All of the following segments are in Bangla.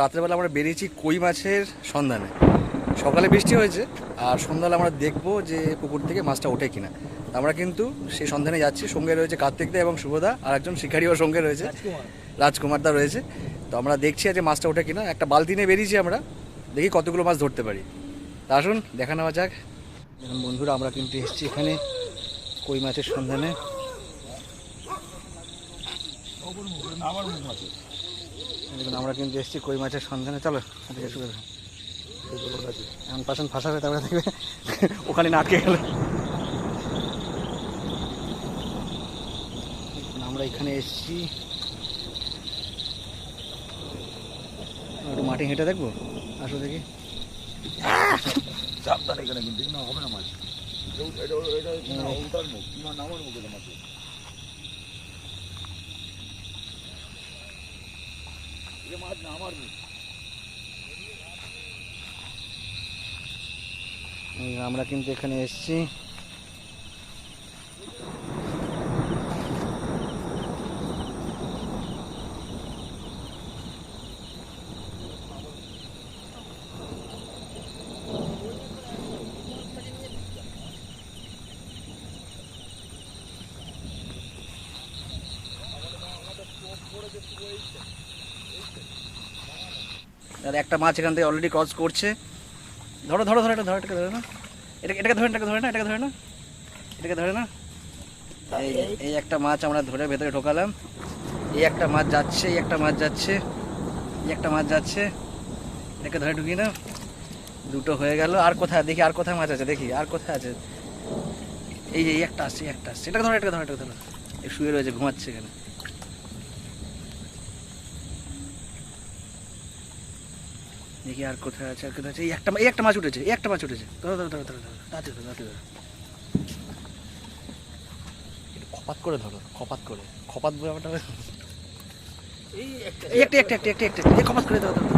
রাত্রেবেলা আমরা বেরিয়েছি কই মাছের সন্ধানে। সকালে বৃষ্টি হয়েছে আর সন্ধ্যাবেলা আমরা দেখব যে পুকুর থেকে মাছটা ওঠে কিনা। আমরা কিন্তু সেই সন্ধানে যাচ্ছি সঙ্গে রয়েছে কার্তিক দা এবং শুভদা আর একজন শিকারিও সঙ্গে রয়েছে। রাজকুমার। দা রয়েছে। তো আমরা দেখছি আজ মাছটা ওঠে কিনা। একটা বালতি নিয়ে বেরিয়েছি আমরা দেখি কতগুলো মাছ ধরতে পারি। তা আসুন দেখা নেওয়া যাক। বন্ধুরা আমরা কিন্তু এসেছি এখানে কই মাছের সন্ধানে। দেখুন আমরা কিন্তু এসেছি কই মাছের সন্ধানে চলো এদিকে শুরু। এখন পাশন তারপরে দেখবে ওখানে না আটকে গেল আমরা এখানে এসেছি একটু মাটি হেঁটে দেখব আসো দেখি সাবধান এখানে কিন্তু হবে না মাছ এটা- এটা- এটা হচ্ছে মুখ নামার মুখ এটা মাছ না আমার আমরা কিন্তু এখানে এসেছি। আর একটা মাছ এখান থেকে অলরেডি ক্রস করছে। ধরো ধরো ধরো, এটা ধরো, এটাকে ধরে না। এটা এটাকে ধরে এটাকে ধরে না, এটাকে ধরে না। এটাকে ধরে না। এই এই একটা মাছ আমরা ধরে ভেতরে ঢোকালাম। এই একটা মাছ যাচ্ছে, এই একটা মাছ যাচ্ছে, এই একটা মাছ যাচ্ছে। এটাকে ধরে ঢুকি না দুটো হয়ে গেল। আর কোথায়? দেখি, আর কোথায় মাছ আছে? দেখি, আর কোথায় আছে? এই যে একটা আসছে একটা আসছে। এটাকে ধরো এটাকে ধরো এটাকে ধরো। শুয়ে রয়েছে, ঘুমাচ্ছে এখানে। দেখি আর কোথায় আছে আর কোথায় আছে। এই একটা এই একটা মাছ উঠেছে এই একটা মাছ উঠেছে। ধরো ধরো ধরো ধরো ধরো তাড়াতাড়ি ধরো তাড়াতাড়ি ধরো। একটু খপাত করে ধরো খপাত করে। খপাত ব্যাপারটা এই একটা এই একটা একটা একটা একটা একটা এই খপাত করে ধরো ধরো।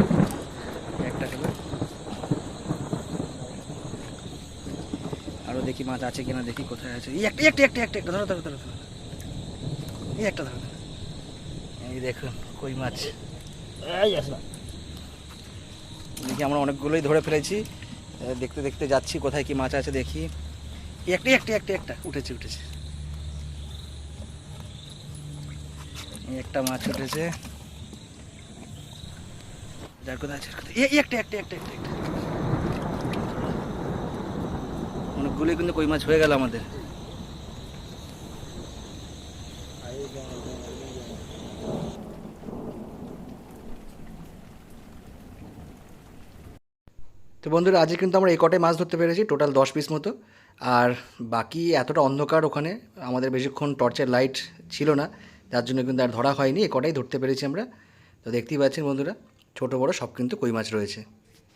একটা খেলো আরও দেখি মাছ আছে কিনা দেখি কোথায় আছে। এই একটা একটা একটা একটা একটা ধরো ধরো ধরো ধরো। এই একটা ধরো। এই দেখুন কই মাছ। এই আসে। না দেখি আমরা অনেকগুলোই ধরে ফেলেছি। দেখতে দেখতে যাচ্ছি, কোথায় কি মাছ আছে দেখি। একটা একটা একটা একটা, উঠেছে উঠেছে। একটা মাছ উঠেছে। যার একটা একটা একটা অনেকগুলোই কিন্তু কই মাছ হয়ে গেল আমাদের। তো বন্ধুরা, আজকে কিন্তু আমরা এই কটাই মাছ ধরতে পেরেছি টোটাল দশ পিস মতো। আর বাকি এতটা অন্ধকার ওখানে, আমাদের বেশিক্ষণ টর্চের লাইট ছিল না, যার জন্য কিন্তু আর ধরা হয়নি এই কটাই ধরতে পেরেছি আমরা। তো দেখতেই পাচ্ছেন বন্ধুরা, ছোটো বড় সব কিন্তু কই মাছ রয়েছে।